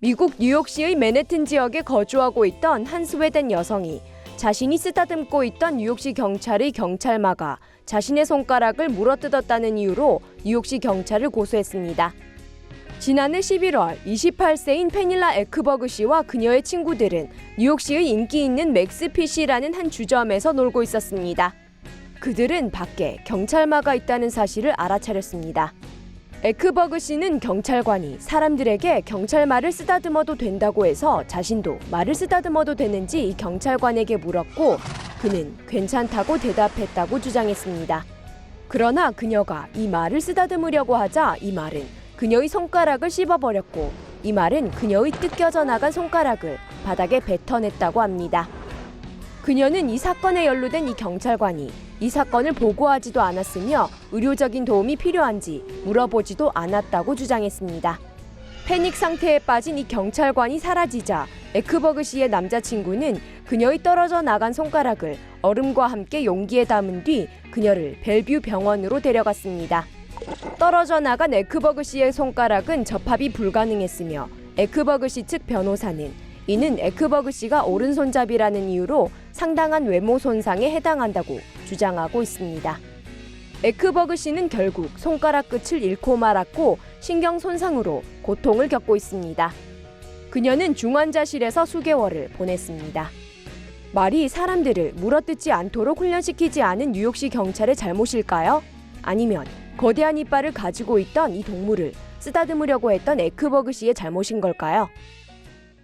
미국 뉴욕시의 맨해튼 지역에 거주하고 있던 한 스웨덴 여성이 자신이 쓰다듬고 있던 뉴욕시 경찰의 경찰마가 자신의 손가락을 물어뜯었다는 이유로 뉴욕시 경찰을 고소했습니다. 지난해 11월 28세인 페닐라 에크버그 씨와 그녀의 친구들은 뉴욕시의 인기 있는 맥스피시라는 한 주점에서 놀고 있었습니다. 그들은 밖에 경찰마가 있다는 사실을 알아차렸습니다. 에크버그 씨는 경찰관이 사람들에게 경찰 말을 쓰다듬어도 된다고 해서 자신도 말을 쓰다듬어도 되는지 이 경찰관에게 물었고 그는 괜찮다고 대답했다고 주장했습니다. 그러나 그녀가 이 말을 쓰다듬으려고 하자 이 말은 그녀의 손가락을 씹어버렸고 이 말은 그녀의 뜯겨져 나간 손가락을 바닥에 뱉어냈다고 합니다. 그녀는 이 사건에 연루된 이 경찰관이 이 사건을 보고하지도 않았으며 의료적인 도움이 필요한지 물어보지도 않았다고 주장했습니다. 패닉 상태에 빠진 이 경찰관이 사라지자 에크버그 씨의 남자친구는 그녀의 떨어져 나간 손가락을 얼음과 함께 용기에 담은 뒤 그녀를 벨뷰 병원으로 데려갔습니다. 떨어져 나간 에크버그 씨의 손가락은 접합이 불가능했으며 에크버그 씨 측 변호사는 이는 에크버그 씨가 오른손잡이라는 이유로 상당한 외모 손상에 해당한다고 주장하고 있습니다. 에크버그 씨는 결국 손가락 끝을 잃고 말았고 신경 손상으로 고통을 겪고 있습니다. 그녀는 중환자실에서 수개월을 보냈습니다. 말이 사람들을 물어뜯지 않도록 훈련시키지 않은 뉴욕시 경찰의 잘못일까요? 아니면 거대한 이빨을 가지고 있던 이 동물을 쓰다듬으려고 했던 에크버그 씨의 잘못인 걸까요?